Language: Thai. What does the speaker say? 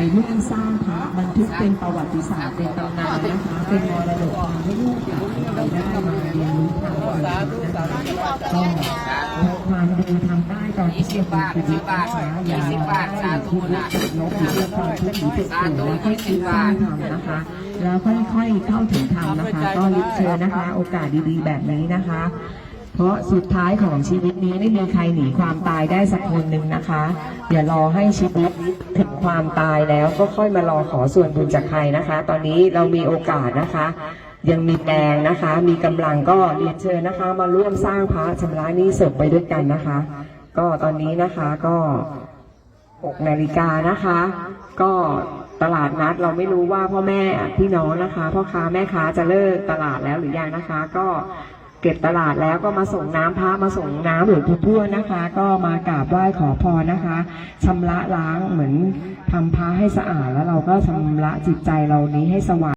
ไปร่วมสร้างพระบันทึกเป็นประวัติศาสตร์เป็นตำนานนะคะเป็นมรดกทางให้ลูกหลานเราได้มาเรียนรู้ทางความคิดนะคะก็ความดีทำได้ตอนที่ยังมีชีวิตนะคะอย่าได้คิดลบคิดลบหรือความทุกข์หรือเป็นอื่นแล้วค่อยคิดสร้างทำนะคะแล้วค่อยๆเข้าถึงธรรมนะคะ ก็ริเชิญนะคะ โอกาสดีๆแบบนี้นะคะ เพราะสุดท้ายของชีวิตนี้ไม่มีใครหนีความตายได้สักคนหนึ่งนะคะ อย่ารอให้ชีวิตถึงความตายแล้วก็ค่อยมารอขอส่วนบุญจากใครนะคะ ตอนนี้เรามีโอกาสนะคะ ยังมีแรงนะคะ มีกำลังก็เรียนเชิญนะคะ มาร่วมสร้างพระชำระหนี้ศพไปด้วยกันนะคะ ก็ตอนนี้นะคะก็6นาฬิกานะคะ ก็ตลาดนัดเราไม่รู้ว่าพ่อแม่พี่น้องนะคะ พ่อค้าแม่ค้าจะเลิกตลาดแล้วหรือยังนะคะ ก็ เก็บตลาดแล้วก็มาส่งน้ำพระมาส่งน้ำหลวงปู่ทวนะคะ ก็มากราบไหว้ขอพรนะคะชำระล้างเหมือนทำพระให้สะอาดแล้วเราก็ชำระจิตใจเรานี้ให้สว่าง